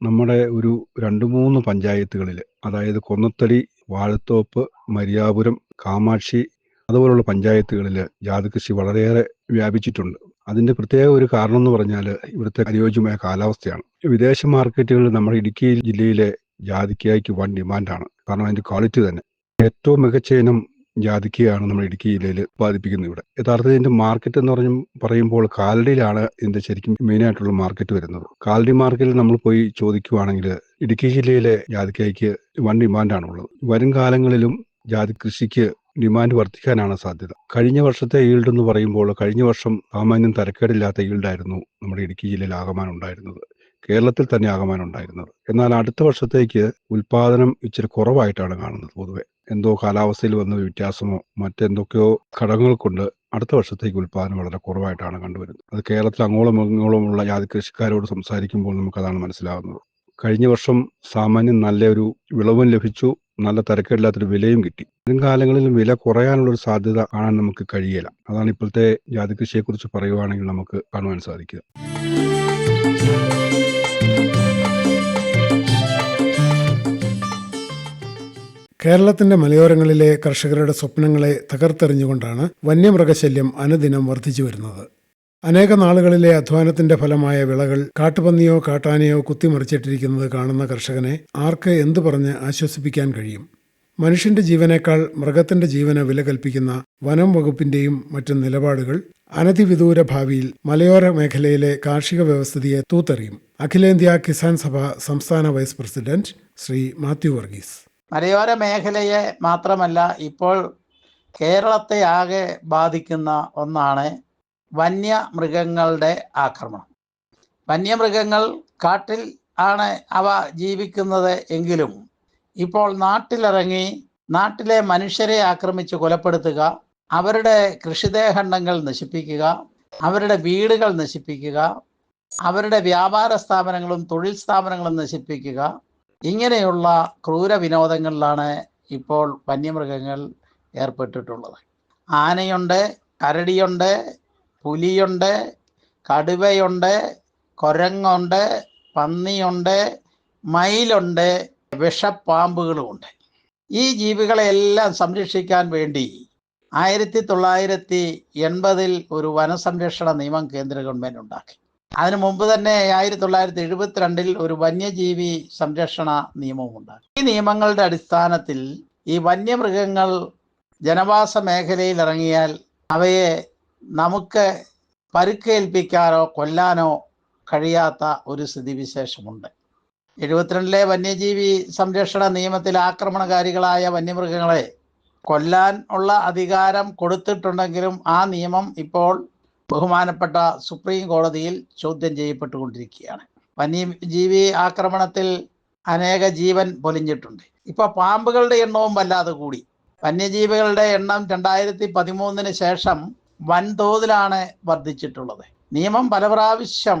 നമ്മുടെ ഒരു രണ്ട് മൂന്ന് പഞ്ചായത്തുകളിൽ അതായത് കൊന്നത്തടി വാഴത്തോപ്പ് മരിയാപുരം കാമാക്ഷി അതുപോലുള്ള പഞ്ചായത്തുകളിൽ ജാതി കൃഷി വളരെയേറെ വ്യാപിച്ചിട്ടുണ്ട്. അതിന്റെ പ്രത്യേക ഒരു കാരണം എന്ന് പറഞ്ഞാൽ ഇവിടുത്തെ അനുയോജ്യമായ കാലാവസ്ഥയാണ്. വിദേശ മാർക്കറ്റുകളിൽ നമ്മുടെ ഇടുക്കി ജില്ലയിലെ ജാതിക്കായ്ക്ക് വൺ ഡിമാൻഡാണ്. കാരണം അതിന്റെ ക്വാളിറ്റി തന്നെ. ഏറ്റവും മികച്ച ഇനം ജാതിക്കയാണ് നമ്മൾ ഇടുക്കി ജില്ലയിൽ ഉത്പാദിപ്പിക്കുന്നത് ഇവിടെ. യഥാർത്ഥത്തിൽ ഇതിന്റെ മാർക്കറ്റ് എന്ന് പറഞ്ഞു പറയുമ്പോൾ കാലടിയിലാണ് ഇതിന്റെ ശരിക്കും മെയിൻ ആയിട്ടുള്ള മാർക്കറ്റ് വരുന്നത്. കാലടി മാർക്കറ്റിൽ നമ്മൾ പോയി ചോദിക്കുവാണെങ്കിൽ ഇടുക്കി ജില്ലയിലെ ജാതിക്കായ്ക്ക് വൺ ഡിമാൻഡാണ് ഉള്ളത്. വരും കാലങ്ങളിലും ജാതി കൃഷിക്ക് ഡിമാൻഡ് വർദ്ധിക്കാനാണ് സാധ്യത. കഴിഞ്ഞ വർഷത്തെ ഈൽഡ് എന്ന് പറയുമ്പോൾ കഴിഞ്ഞ വർഷം സാമാന്യം തരക്കേടില്ലാത്ത ഈൽഡായിരുന്നു നമ്മുടെ ഇടുക്കി ജില്ലയിൽ ആകമാനം ഉണ്ടായിരുന്നത്. കേരളത്തിൽ തന്നെ ആകമാനം ഉണ്ടായിരുന്നത്. എന്നാൽ അടുത്ത വർഷത്തേക്ക് ഉൽപാദനം ഇച്ചിരി കുറവായിട്ടാണ് കാണുന്നത് പൊതുവെ. എന്തോ കാലാവസ്ഥയിൽ വന്ന വ്യത്യാസമോ മറ്റെന്തൊക്കെയോ ഘടകങ്ങൾ കൊണ്ട് അടുത്ത വർഷത്തേക്ക് ഉൽപ്പാദനം വളരെ കുറവായിട്ടാണ് കണ്ടുവരുന്നത്. അത് കേരളത്തിൽ അങ്ങോളം ഇങ്ങോളമുള്ള ജാതി കൃഷിക്കാരോട് സംസാരിക്കുമ്പോൾ നമുക്കതാണ് മനസ്സിലാകുന്നത് കഴിഞ്ഞ വർഷം സാമാന്യം നല്ലൊരു വിളവും ലഭിച്ചു. നല്ല തിരക്കേടില്ലാത്തൊരു വിലയും കിട്ടി. വരും കാലങ്ങളിൽ വില കുറയാനുള്ള ഒരു സാധ്യത കാണാൻ നമുക്ക് കഴിയില്ല. അതാണ് ഇപ്പോഴത്തെ ജാതി കൃഷിയെക്കുറിച്ച് പറയുവാണെങ്കിൽ നമുക്ക് കാണുവാൻ സാധിക്കുക. കേരളത്തിന്റെ മലയോരങ്ങളിലെ കർഷകരുടെ സ്വപ്നങ്ങളെ തകർത്തെറിഞ്ഞുകൊണ്ടാണ് വന്യമൃഗശല്യം അനുദിനം വർദ്ധിച്ചു വരുന്നത്. അനേക നാളുകളിലെ അധ്വാനത്തിന്റെ ഫലമായ വിളകൾ കാട്ടുപന്നിയോ കാട്ടാനയോ കുത്തിമറിച്ചിട്ടിരിക്കുന്നത് കാണുന്ന കർഷകനെ ആർക്ക് എന്തു പറഞ്ഞ് ആശ്വസിപ്പിക്കാൻ കഴിയും? മനുഷ്യന്റെ ജീവനേക്കാൾ മൃഗത്തിന്റെ ജീവന് വില കൽപ്പിക്കുന്ന വനം വകുപ്പിന്റെയും മറ്റും നിലപാടുകൾ അനധിവിദൂര ഭാവിയിൽ മലയോര മേഖലയിലെ കാർഷിക വ്യവസ്ഥിതിയെ തൂത്തെറിയും. അഖിലേന്ത്യാ കിസാൻ സഭ സംസ്ഥാന വൈസ് പ്രസിഡന്റ് ശ്രീ മാത്യു വർഗീസ്. മലയോര മേഖലയെ മാത്രമല്ല ഇപ്പോൾ കേരളത്തെ ആകെ ബാധിക്കുന്ന ഒന്നാണ് വന്യമൃഗങ്ങളുടെ ആക്രമണം. വന്യമൃഗങ്ങൾ കാട്ടിൽ ആണ് അവ ജീവിക്കുന്നത് എങ്കിലും ഇപ്പോൾ നാട്ടിലിറങ്ങി നാട്ടിലെ മനുഷ്യരെ ആക്രമിച്ച് കൊലപ്പെടുത്തുക അവരുടെ കൃഷിദേഹണ്ഡങ്ങൾ നശിപ്പിക്കുക അവരുടെ വീടുകൾ നശിപ്പിക്കുക അവരുടെ വ്യാപാര സ്ഥാപനങ്ങളും തൊഴിൽ സ്ഥാപനങ്ങളും നശിപ്പിക്കുക ഇങ്ങനെയുള്ള ക്രൂര വിനോദങ്ങളിലാണ് ഇപ്പോൾ വന്യമൃഗങ്ങൾ ഏർപ്പെട്ടിട്ടുള്ളത്. ആനയുണ്ട് കരടിയുണ്ട് പുലിയുണ്ട് കടുവയുണ്ട് കുരങ്ങുണ്ട് പന്നിയുണ്ട് മയിലുണ്ട് വിഷപ്പാമ്പുകളുമുണ്ട്. ഈ ജീവികളെല്ലാം സംരക്ഷിക്കാൻ വേണ്ടി ആയിരത്തി തൊള്ളായിരത്തി എൺപതിൽ ഒരു വനസംരക്ഷണ നിയമം കേന്ദ്ര ഗവൺമെന്റ് ഉണ്ടാക്കി അതിനു മുമ്പ് തന്നെ ആയിരത്തി തൊള്ളായിരത്തി എഴുപത്തിരണ്ടിൽ ഒരു വന്യജീവി സംരക്ഷണ നിയമവും ഉണ്ടാക്കി. ഈ നിയമങ്ങളുടെ അടിസ്ഥാനത്തിൽ ഈ വന്യമൃഗങ്ങൾ ജനവാസ മേഖലയിൽ ഇറങ്ങിയാൽ അവയെ നമുക്ക് പരുക്കേൽപ്പിക്കാനോ കൊല്ലാനോ കഴിയാത്ത ഒരു സ്ഥിതിവിശേഷമുണ്ട്. എഴുപത്തിരണ്ടിലെ വന്യജീവി സംരക്ഷണ നിയമത്തിൽ ആക്രമണകാരികളായ വന്യമൃഗങ്ങളെ കൊല്ലാൻ ഉള്ള അധികാരം കൊടുത്തിട്ടുണ്ടെങ്കിലും ആ നിയമം ഇപ്പോൾ ബഹുമാനപ്പെട്ട സുപ്രീം കോടതിയിൽ ചോദ്യം ചെയ്യപ്പെട്ടുകൊണ്ടിരിക്കുകയാണ്. വന്യജീവി ആക്രമണത്തിൽ അനേക ജീവൻ പൊലിഞ്ഞിട്ടുണ്ട്. ഇപ്പൊ പാമ്പുകളുടെ എണ്ണവും വല്ലാതെ കൂടി. വന്യജീവികളുടെ എണ്ണം രണ്ടായിരത്തി പതിമൂന്നിന് ശേഷം വൻതോതിലാണ് വർദ്ധിച്ചിട്ടുള്ളത്. നിയമം പല പ്രാവശ്യം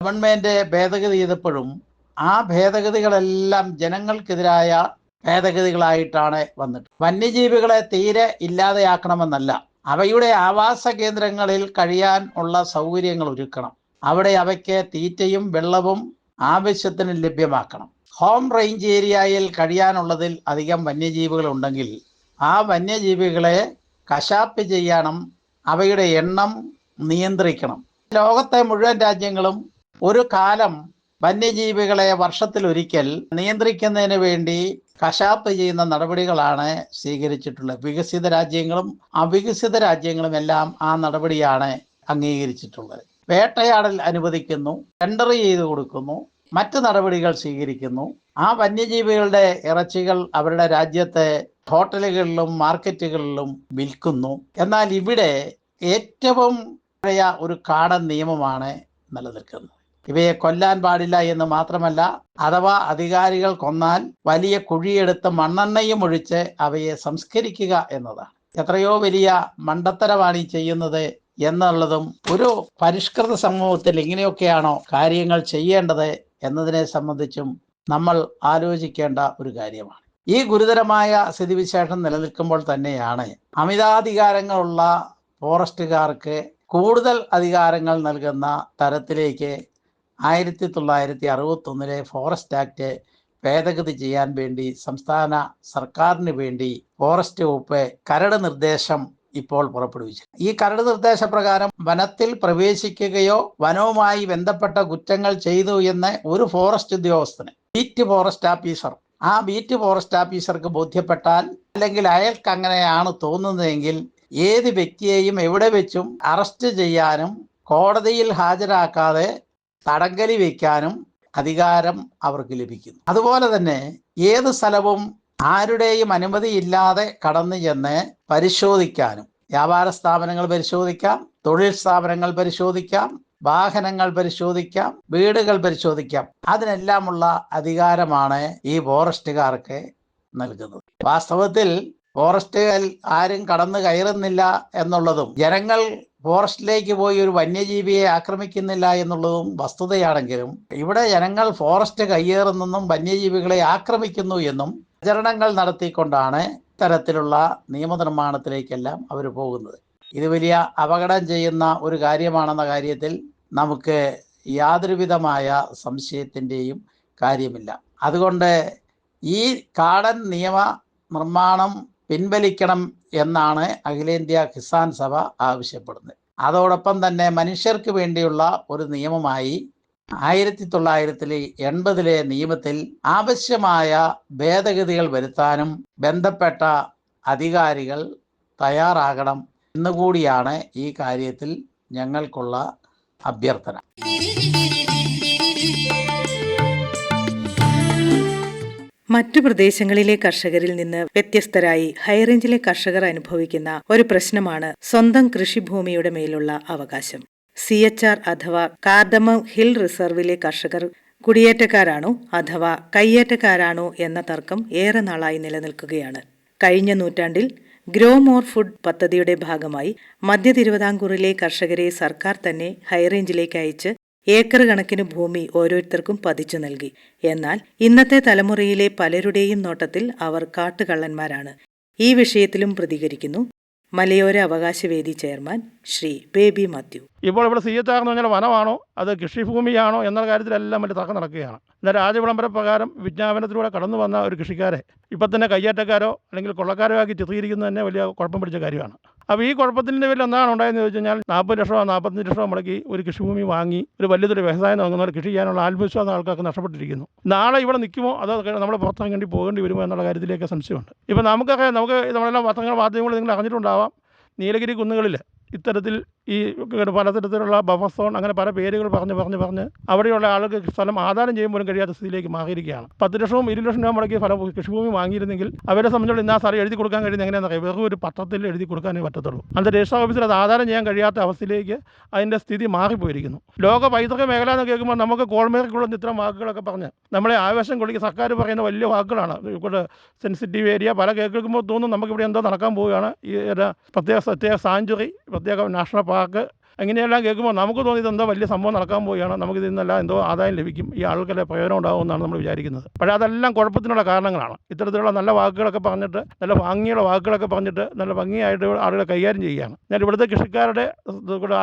ഗവൺമെന്റ് ഭേദഗതി ചെയ്തപ്പോഴും ആ ഭേദഗതികളെല്ലാം ജനങ്ങൾക്കെതിരായ ഭേദഗതികളായിട്ടാണ് വന്നിട്ട്. വന്യജീവികളെ തീരെ ഇല്ലാതെയാക്കണമെന്നല്ല. അവയുടെ ആവാസ കേന്ദ്രങ്ങളിൽ കഴിയാൻ ഉള്ള സൗകര്യങ്ങൾ ഒരുക്കണം. അവിടെ അവയ്ക്ക് തീറ്റയും വെള്ളവും ആവശ്യത്തിന് ലഭ്യമാക്കണം. ഹോം റേഞ്ച് ഏരിയയിൽ കഴിയാനുള്ളതിൽ അധികം വന്യജീവികൾ ഉണ്ടെങ്കിൽ ആ വന്യജീവികളെ കശാപ്പ് ചെയ്യണം. അവയുടെ എണ്ണം നിയന്ത്രിക്കണം. ലോകത്തെ മുഴുവൻ രാജ്യങ്ങളും ഒരു കാലം വന്യജീവികളെ വർഷത്തിലൊരിക്കൽ നിയന്ത്രിക്കുന്നതിന് വേണ്ടി കശാപ്പ് ചെയ്യുന്ന നടപടികളാണ് സ്വീകരിച്ചിട്ടുള്ളത്. വികസിത രാജ്യങ്ങളും അവികസിത രാജ്യങ്ങളും എല്ലാം ആ നടപടിയാണ് അംഗീകരിച്ചിട്ടുള്ളത്. വേട്ടയാടൽ അനുവദിക്കുന്നു ടെൻഡർ ചെയ്തു കൊടുക്കുന്നു മറ്റ് നടപടികൾ സ്വീകരിക്കുന്നു. ആ വന്യജീവികളുടെ ഇറച്ചികൾ അവരുടെ രാജ്യത്തെ ഹോട്ടലുകളിലും മാർക്കറ്റുകളിലും വിൽക്കുന്നു. എന്നാൽ ഇവിടെ ഏറ്റവും പഴയ ഒരു കാടൻ നിയമമാണ് നിലനിൽക്കുന്നത്. ഇവയെ കൊല്ലാൻ പാടില്ല എന്ന് മാത്രമല്ല അഥവാ അധികാരികൾ കൊന്നാൽ വലിയ കുഴിയെടുത്ത് മണ്ണെണ്ണയും ഒഴിച്ച് അവയെ സംസ്കരിക്കുക എന്നതാണ്. എത്രയോ വലിയ മണ്ടത്തരമാണ് ഈ ചെയ്യുന്നത് എന്നുള്ളതും ഒരു പരിഷ്കൃത സമൂഹത്തിൽ ഇങ്ങനെയൊക്കെയാണോ കാര്യങ്ങൾ ചെയ്യേണ്ടത് എന്നതിനെ സംബന്ധിച്ചും നമ്മൾ ആലോചിക്കേണ്ട ഒരു കാര്യമാണ്. ഈ ഗുരുതരമായ സ്ഥിതിവിശേഷം നിലനിൽക്കുമ്പോൾ തന്നെയാണ് അമിതാധികാരങ്ങളുള്ള ഫോറസ്റ്റുകാർക്ക് കൂടുതൽ അധികാരങ്ങൾ നൽകുന്ന തരത്തിലേക്ക് ആയിരത്തി തൊള്ളായിരത്തി അറുപത്തൊന്നിലെ ഫോറസ്റ്റ് ആക്ട് ഭേദഗതി ചെയ്യാൻ വേണ്ടി സംസ്ഥാന സർക്കാരിന് വേണ്ടി ഫോറസ്റ്റ് വകുപ്പ് കരട് നിർദ്ദേശം ഇപ്പോൾ പുറപ്പെടുവിച്ചു. ഈ കരട് നിർദ്ദേശപ്രകാരം വനത്തിൽ പ്രവേശിക്കുകയോ വനവുമായി ബന്ധപ്പെട്ട കുറ്റങ്ങൾ ചെയ്തു എന്ന് ഒരു ഫോറസ്റ്റ് ഉദ്യോഗസ്ഥന് ബീറ്റ് ഫോറസ്റ്റ് ഓഫീസർ ആ ബീറ്റ് ഫോറസ്റ്റ് ഓഫീസർക്ക് ബോധ്യപ്പെട്ടാൽ അല്ലെങ്കിൽ അയാൾക്ക് അങ്ങനെയാണ് തോന്നുന്നതെങ്കിൽ ഏത് വ്യക്തിയെയും എവിടെ വെച്ചും അറസ്റ്റ് ചെയ്യാനും കോടതിയിൽ ഹാജരാക്കാതെ തടങ്കലി വയ്ക്കാനും അധികാരം അവർക്ക് ലഭിക്കുന്നു. അതുപോലെ തന്നെ ഏത് സ്ഥലവും ആരുടെയും അനുമതിയില്ലാതെ കടന്നു ചെന്ന് പരിശോധിക്കാനും വ്യാപാര സ്ഥാപനങ്ങൾ പരിശോധിക്കാം തൊഴിൽ സ്ഥാപനങ്ങൾ പരിശോധിക്കാം വാഹനങ്ങൾ പരിശോധിക്കാം വീടുകൾ പരിശോധിക്കാം. അതിനെല്ലാമുള്ള അധികാരമാണ് ഈ ഫോറസ്റ്റുകാർക്ക് നൽകുന്നത്. വാസ്തവത്തിൽ ഫോറസ്റ്റുകൾ ആരും കടന്നു കയറുന്നില്ല എന്നുള്ളതും ജനങ്ങൾ ഫോറസ്റ്റിലേക്ക് പോയി ഒരു വന്യജീവിയെ ആക്രമിക്കുന്നില്ല എന്നുള്ളതും വസ്തുതയാണെങ്കിലും ഇവിടെ ജനങ്ങൾ ഫോറസ്റ്റ് കയ്യേറുന്നെന്നും വന്യജീവികളെ ആക്രമിക്കുന്നു എന്നും പ്രചരണങ്ങൾ നടത്തിക്കൊണ്ടാണ് ഇത്തരത്തിലുള്ള നിയമനിർമ്മാണത്തിലേക്കെല്ലാം അവർ പോകുന്നത്. ഇത് വലിയ അപകടം ചെയ്യുന്ന ഒരു കാര്യമാണെന്ന കാര്യത്തിൽ നമുക്ക് യാതൊരുവിധമായ സംശയത്തിന്റെയും കാര്യമില്ല. അതുകൊണ്ട് ഈ കാടൻ നിയമ നിർമ്മാണം പിൻവലിക്കണം എന്നാണ് അഖിലേന്ത്യാ കിസാൻ സഭ ആവശ്യപ്പെടുന്നത്. അതോടൊപ്പം തന്നെ മനുഷ്യർക്ക് വേണ്ടിയുള്ള ഒരു നിയമമായി ആയിരത്തി തൊള്ളായിരത്തി എൺപതിലെ നിയമത്തിൽ ആവശ്യമായ ഭേദഗതികൾ വരുത്താനും ബന്ധപ്പെട്ട അധികാരികൾ തയ്യാറാകണം എന്നുകൂടിയാണ് ഈ കാര്യത്തിൽ ഞങ്ങൾക്കുള്ള അഭ്യർത്ഥന. മറ്റു പ്രദേശങ്ങളിലെ കർഷകരിൽ നിന്ന് വ്യത്യസ്തരായി ഹൈറേഞ്ചിലെ കർഷകർ അനുഭവിക്കുന്ന ഒരു പ്രശ്നമാണ് സ്വന്തം കൃഷിഭൂമിയുടെ മേലുള്ള അവകാശം. സി എച്ച് ആർ അഥവാ കാർഡമം ഹിൽ റിസർവിലെ കർഷകർ കുടിയേറ്റക്കാരാണോ അഥവാ കയ്യേറ്റക്കാരാണോ എന്ന തർക്കം ഏറെ നാളായി നിലനിൽക്കുകയാണ്. കഴിഞ്ഞ നൂറ്റാണ്ടിൽ ഗ്രോ മോർ ഫുഡ് പദ്ധതിയുടെ ഭാഗമായി മധ്യ തിരുവിതാംകൂറിലെ കർഷകരെ സർക്കാർ തന്നെ ഹൈറേഞ്ചിലേക്ക് അയച്ച് ഏക്കർ കണക്കിന് ഭൂമി ഓരോരുത്തർക്കും പതിച്ചു നൽകി. എന്നാൽ ഇന്നത്തെ തലമുറയിലെ പലരുടെയും നോട്ടത്തിൽ അവർ കാട്ടുകള്ളന്മാരാണ്. ഈ വിഷയത്തിലും പ്രതികരിക്കുന്നു മലയോര അവകാശവേദി ചെയർമാൻ ശ്രീ ബേബി മാത്യു. ഇപ്പോൾ ഇവിടെ സി എച്ച് എന്ന് പറഞ്ഞാൽ വനമാണോ? അത് കൃഷിഭൂമിയാണോ? എന്ന കാര്യത്തിലെല്ലാം വലിയ തർക്കം നടക്കുകയാണ്. എന്നാൽ രാജവിളംബര പ്രകാരം വിജ്ഞാപനത്തിലൂടെ കടന്നു വന്ന ഒരു കൃഷിക്കാരെ ഇപ്പം തന്നെ കയ്യേറ്റക്കാരോ അല്ലെങ്കിൽ കൊള്ളക്കാരോ ആക്കി ചിത്രീകരിക്കുന്നത് തന്നെ വലിയ കുഴപ്പം പിടിച്ച കാര്യമാണ്. അപ്പോൾ ഈ കുഴപ്പത്തിന്റെ പേരിൽ എന്താണ് ഉണ്ടായെന്ന് ചോദിച്ചു കഴിഞ്ഞാൽ നാൽപ്പത് ലക്ഷമോ നാൽപ്പത്തഞ്ച് ലക്ഷമോ മുടക്കി ഒരു കൃഷിഭൂമി വാങ്ങി ഒരു വലിയൊരു വ്യവസായം തുടങ്ങുന്നവർ കൃഷി ചെയ്യാനുള്ള ആത്മവിശ്വാസം ആൾക്കാർക്ക് നഷ്ടപ്പെട്ടിരിക്കുന്നു. നാളെ ഇവിടെ നിൽക്കുമോ? അതോ നമ്മൾ പുറത്തിറങ്ങേണ്ടി പോകേണ്ടി വരുമോ എന്നുള്ള കാര്യത്തിലേക്ക് സംശയമുണ്ട്. ഇപ്പോൾ നമുക്കൊക്കെ നമുക്ക് നമ്മളെല്ലാം പത്രങ്ങൾ മാധ്യമങ്ങൾ നിങ്ങൾ അറിഞ്ഞിട്ടുണ്ടാവാം. നീലഗിരി കുന്നുകളിൽ ഇത്തരത്തിൽ ഈ പലതരത്തിലുള്ള ബഫർ സോൺ അങ്ങനെ പല പേരുകൾ പറഞ്ഞ് പറഞ്ഞ് പറഞ്ഞ് അവിടെയുള്ള ആളുകൾക്ക് സ്ഥലം ആധാരം ചെയ്യാൻ പോലും കഴിയാത്ത സ്ഥിതിയിലേക്ക് മാറിയിരിക്കുകയാണ്. പത്ത് ലക്ഷവും ഇരു ലക്ഷം രൂപ മുടക്കി ഫല കൃഷിഭൂമി വാങ്ങിയിരുന്നെങ്കിൽ അവരെ സംബന്ധിച്ചുള്ള ഇന്ന് ആ സ്ഥലം എഴുതി കൊടുക്കാൻ കഴിയുന്ന എങ്ങനെയാണെന്ന് അറിയാം. വെറും ഒരു പത്രത്തിൽ എഴുതി കൊടുക്കാനേ പറ്റത്തുള്ളൂ. അതിന്റെ രജിസ്റ്റർ ഓഫീസിൽ അത് ആധാരം ചെയ്യാൻ കഴിയാത്ത അവസ്ഥയിലേക്ക് അതിന്റെ സ്ഥിതി മാറിപ്പോയിരിക്കുന്നു. ലോക പൈതൃക മേഖല എന്ന് കേൾക്കുമ്പോൾ നമുക്ക് കോൾമേറിക്കുള്ള ഇത്തരം വാക്കുകളൊക്കെ പറഞ്ഞ് നമ്മളെ ആവേശം കൊള്ളിക്കുക സർക്കാർ പറയുന്ന വലിയ വാക്കുകളാണ്. ഇവിടെ സെൻസിറ്റീവ് ഏരിയ പല കേൾക്കുമ്പോൾ തോന്നും നമുക്കിവിടെ എന്തോ നടക്കാൻ പോവുകയാണ്. ഈ പ്രത്യേക പ്രത്യേക സാഞ്ചുറി പ്രത്യേക നാഷണൽ പാർക്ക് അങ്ങനെയെല്ലാം കേൾക്കുമ്പോൾ നമുക്ക് തോന്നി ഇതെന്തോ വലിയ സംഭവം നടക്കാൻ പോവുകയാണ്. നമുക്ക് നിന്നെല്ലാം എന്തോ ആദായം ലഭിക്കും. ഈ ആൾക്കല്ലേ പ്രയോജനം ഉണ്ടാകുമെന്നാണ് നമ്മൾ വിചാരിക്കുന്നത്. പക്ഷേ അതെല്ലാം കുഴപ്പത്തിനുള്ള കാരണങ്ങളാണ്. ഇത്തരത്തിലുള്ള നല്ല വാക്കുകളൊക്കെ പറഞ്ഞിട്ട് നല്ല ഭംഗിയുള്ള വാക്കുകളൊക്കെ പറഞ്ഞിട്ട് നല്ല ഭംഗിയായിട്ട് ആളുകളെ കൈകാര്യം ചെയ്യുകയാണ്. എന്നാൽ ഇവിടുത്തെ കൃഷിക്കാരുടെ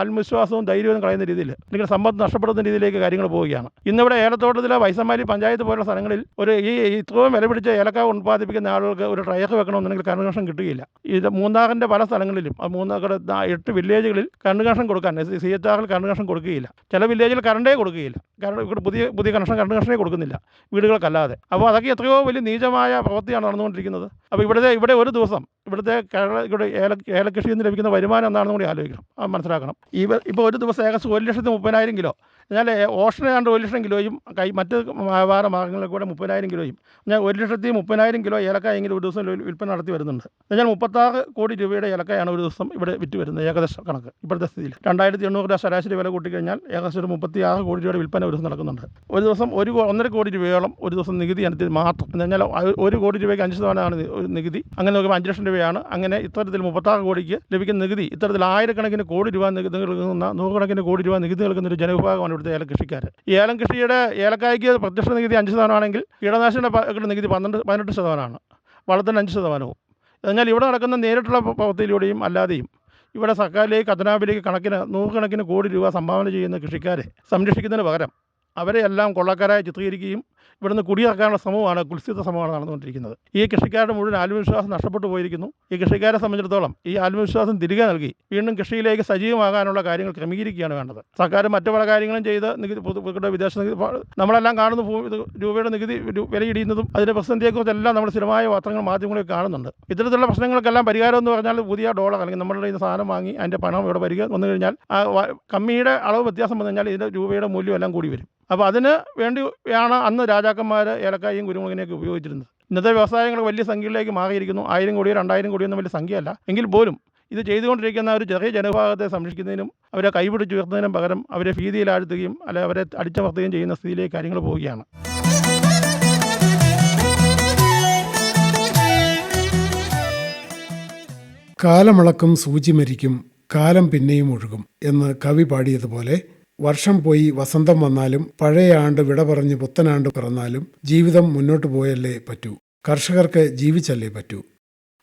ആത്മവിശ്വാസവും ധൈര്യവും കളയുന്ന രീതിയിൽ അല്ലെങ്കിൽ സമ്പത്ത് നഷ്ടപ്പെടുന്ന രീതിയിലേക്ക് കാര്യങ്ങൾ പോവുകയാണ്. ഇന്നിവിടെ ഏലത്തോട്ടത്തിലെ വൈസമാരി പഞ്ചായത്ത് പോലുള്ള സ്ഥലങ്ങളിൽ ഒരു ഈ ഇത്രയും വില പിടിച്ച ഏലക്ക ഉൽപ്പാദിപ്പിക്കുന്ന ആളുകൾക്ക് ഒരു ട്രയക്ക് വെക്കണമെന്നുണ്ടെങ്കിൽ കണ്ണുകഷം കിട്ടുകയില്ല. ഇത് മൂന്നാറിന്റെ പല സ്ഥലങ്ങളിലും ആ മൂന്നാർ എട്ട് വില്ലേജുകളിൽ കണ്ണുകഷം കൊടുക്കാൻ സി എച്ച് ആറിൽ കറണ്ട് കണക്ഷൻ കൊടുക്കുകയില്ല. ചില വില്ലേജിൽ കറണ്ടേ കൊടുക്കുകയില്ല. കാരണം ഇവിടെ പുതിയ പുതിയ കണക്ഷൻ കറണ്ട് കണക്ഷനേ കൊടുക്കുന്നില്ല വീടുകൾക്കല്ലാതെ. അപ്പോൾ അതൊക്കെ എത്രയോ വലിയ നീചമായ പ്രവൃത്തിയാണ് നടന്നുകൊണ്ടിരിക്കുന്നത്. അപ്പോൾ ഇവിടുത്തെ ഇവിടെ ഒരു ദിവസം ഇവിടുത്തെ കേരള ഇവിടെ ഏല ഏലകൃഷിയിൽ നിന്ന് ലഭിക്കുന്ന വരുമാനം എന്താണെന്ന് കൂടി ആലോചിക്കണം. മനസ്സിലാക്കണം. ഈ ഇപ്പോൾ ഒരു ദിവസം ഏകദേശം ഒരു ലക്ഷത്തി മുപ്പതിനായിരം കിലോ എന്നാൽ ഓഷന് ഏതാണ്ട് ഒരു ലക്ഷം കിലോയും കൈ മറ്റ് വ്യാപാര മാർഗങ്ങളിൽ കൂടെ മുപ്പതിനായിരം കിലോയും. ഞാൻ ഒരു ലക്ഷത്തി മുപ്പതിനായിരം കിലോ ഏലക്ക എങ്കിലും ഒരു ദിവസം വിൽപ്പന നടത്തി വരുന്നുണ്ട്. എന്നാൽ മുപ്പത്താറ് കോടി രൂപയുടെ ഇലക്കയാണ് ഒരു ദിവസം ഇവിടെ വിറ്റ് വരുന്നത് ഏകദേശം കണക്ക്. ഇപ്പോഴത്തെ സ്ഥിതിയിൽ രണ്ടായിരത്തി എണ്ണൂറ് രൂപ ശരാശരി വില കൂട്ടിക്കഴിഞ്ഞാൽ ഏകദേശം ഒരു മുപ്പത്തി ആറ് കോടി രൂപയുടെ വിൽപ്പന ഒരു ദിവസം നടക്കുന്നുണ്ട്. ഒരു ദിവസം ഒരു ഒന്നര കോടി രൂപയോളം ഒരു ദിവസം നികുതി അനുസരിച്ച് മാത്രം. എന്ന് പറഞ്ഞാൽ ഒരു കോടി രൂപയ്ക്ക് അഞ്ച് ശതമാനമാണ് ഒരു നികുതി. അങ്ങനെ നോക്കുമ്പോൾ അഞ്ച് ലക്ഷം രൂപയാണ്. അങ്ങനെ ഇത്തരത്തിൽ മുപ്പത്താറ് കോടിക്ക് ലഭിക്കുന്ന നികുതി ഇത്തരത്തിൽ ആയിരക്കണക്കിന് കോടി രൂപ നികുതി നൽകുന്ന നൂറുകണക്കിന് കോടി രൂപ നികുതി നൽകുന്ന ഒരു ജനവിഭാഗമാണ് ഇവിടുത്തെ ഏലം കൃഷിക്കാർ ഏലം കൃഷിയുടെ ഏലക്കായ്ക്ക് പ്രത്യക്ഷ നികുതി അഞ്ച് ശതമാനമാണെങ്കിൽ കീടനാശിനിയുടെ നികുതി പന്ത്രണ്ട് പതിനെട്ട് ശതമാനമാണ്. വളത്തിന് അഞ്ച് ശതമാനവും. എന്നാൽ ഇവിടെ നടക്കുന്ന നേരിട്ടുള്ള പ്ര- പ്രവൃത്തിയിലൂടെയും അല്ലാതെയും ഇവിടെ സർക്കാരിലേക്ക് ഖജനാവിലേക്ക് കണക്കിന് നൂറുകണക്കിന് കോടി രൂപ സംഭാവന ചെയ്യുന്ന കൃഷിക്കാരെ സംരക്ഷിക്കുന്നതിന് പകരം അവരെ എല്ലാം കൊള്ളക്കാരായി ചിത്രീകരിക്കുകയും ഇവിടുന്ന് കുടിയിറക്കാനുള്ള ശ്രമമാണ് കുൽസിത ശ്രമമാണ് നടന്നുകൊണ്ടിരിക്കുന്നത്. ഈ കൃഷിക്കാരുടെ മുഴുവൻ ആത്മവിശ്വാസം നഷ്ടപ്പെട്ടു പോയിരിക്കുന്നു. ഈ കൃഷിക്കാരെ സംബന്ധിച്ചിടത്തോളം ഈ ആത്മവിശ്വാസം തിരികെ നൽകി. വീണ്ടും കൃഷിയിലേക്ക് സജീവമാകാനുള്ള കാര്യങ്ങൾ ക്രമീകരിക്കുകയാണ് വേണ്ടത്. സർക്കാർ മറ്റു പല കാര്യങ്ങളും ചെയ്ത് നികുതി വിദേശ നികുതി നമ്മളെല്ലാം കാണുന്ന ഭൂമി രൂപയുടെ നികുതി വിലയിടിയുന്നതും അതിന്റെ പ്രതിസന്ധിയെക്കുറിച്ചെല്ലാം നമ്മൾ സ്ഥിരമായ പത്രങ്ങൾ മാധ്യമങ്ങളിൽ കാണുന്നുണ്ട്. ഇത്തരത്തിലുള്ള പ്രശ്നങ്ങൾക്കെല്ലാം പരിഹാരം എന്ന് പറഞ്ഞാൽ പുതിയ ഡോളർ അല്ലെങ്കിൽ നമ്മളുടെ നിന്ന് സാധനം വാങ്ങി അതിന്റെ പണം ഇവിടെ വരിക. വന്നു കഴിഞ്ഞാൽ ആ കമ്മിയുടെ അളവ് വ്യത്യാസം വന്നു കഴിഞ്ഞാൽ ഇതിന്റെ രൂപയുടെ മൂല്യം എല്ലാം കൂടി വരും. അപ്പോൾ അതിന് വേണ്ടിയാണ് അന്ന് രാജാക്കന്മാർ ഏലക്കായും കുരുമുളകിനെയൊക്കെ ഉപയോഗിച്ചിരുന്നത്. ഇന്നത്തെ വ്യവസായങ്ങൾ വലിയ സംഖ്യയിലേക്ക് മാറിയിരിക്കുന്നു. ആയിരം കോടിയോ രണ്ടായിരം കോടിയോ ഒന്നും വലിയ സംഖ്യയല്ല. എങ്കിൽ പോലും ഇത് ചെയ്തുകൊണ്ടിരിക്കുന്ന ഒരു ചെറിയ ജനവിഭാഗത്തെ സംരക്ഷിക്കുന്നതിനും അവരെ കൈപിടിച്ചുയർത്തുന്നതിനും പകരം അവരെ ഭീതിയിലാഴ്ത്തുകയും അല്ലെ അവരെ അടിച്ചമർത്തുകയും ചെയ്യുന്ന സ്ഥിതിയിലേക്ക് കാര്യങ്ങൾ പോവുകയാണ്. കാലമളക്കും സൂചിമരിക്കും കാലം പിന്നെയും ഒഴുകും എന്ന് കവി പാടിയതുപോലെ വർഷം പോയി വസന്തം വന്നാലും പഴയ ആണ്ട് വിട പറഞ്ഞ് പുത്തനാണ്ട് പിറന്നാലും ജീവിതം മുന്നോട്ടു പോയല്ലേ പറ്റൂ. കർഷകർക്ക് ജീവിച്ചല്ലേ പറ്റൂ.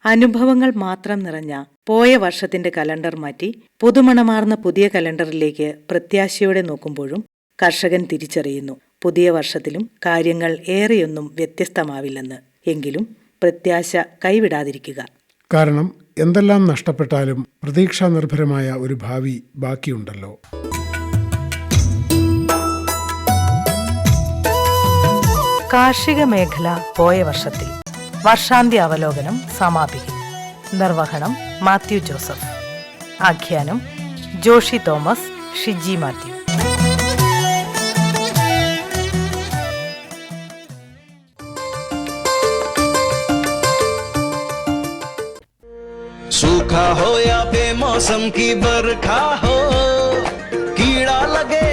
അനുഭവങ്ങൾ മാത്രം നിറഞ്ഞ പോയ വർഷത്തിന്റെ കലണ്ടർ മാറ്റി പുതുമണമാർന്ന പുതിയ കലണ്ടറിലേക്ക് പ്രത്യാശയോടെ നോക്കുമ്പോഴും കർഷകൻ തിരിച്ചറിയുന്നു. പുതിയ വർഷത്തിലും കാര്യങ്ങൾ ഏറെയൊന്നും വ്യത്യസ്തമാവില്ലെന്ന്. എങ്കിലും പ്രത്യാശ കൈവിടാതിരിക്കുക. കാരണം എന്തെല്ലാം നഷ്ടപ്പെട്ടാലും പ്രതീക്ഷാ നിർഭരമായ ഒരു ഭാവി ബാക്കിയുണ്ടല്ലോ. കാർഷിക മേഖല പോയ വർഷത്തിൽ വർഷാന്ത്യ അവലോകനം സമാപിക്കുന്നു നിർവഹണം മാത്യു ജോസഫ് ആഖ്യാനം ജോഷി തോമസ് ഷിജി മാത്യു सूखा हो या बेमौसम की बरखा हो कीड़ा लगे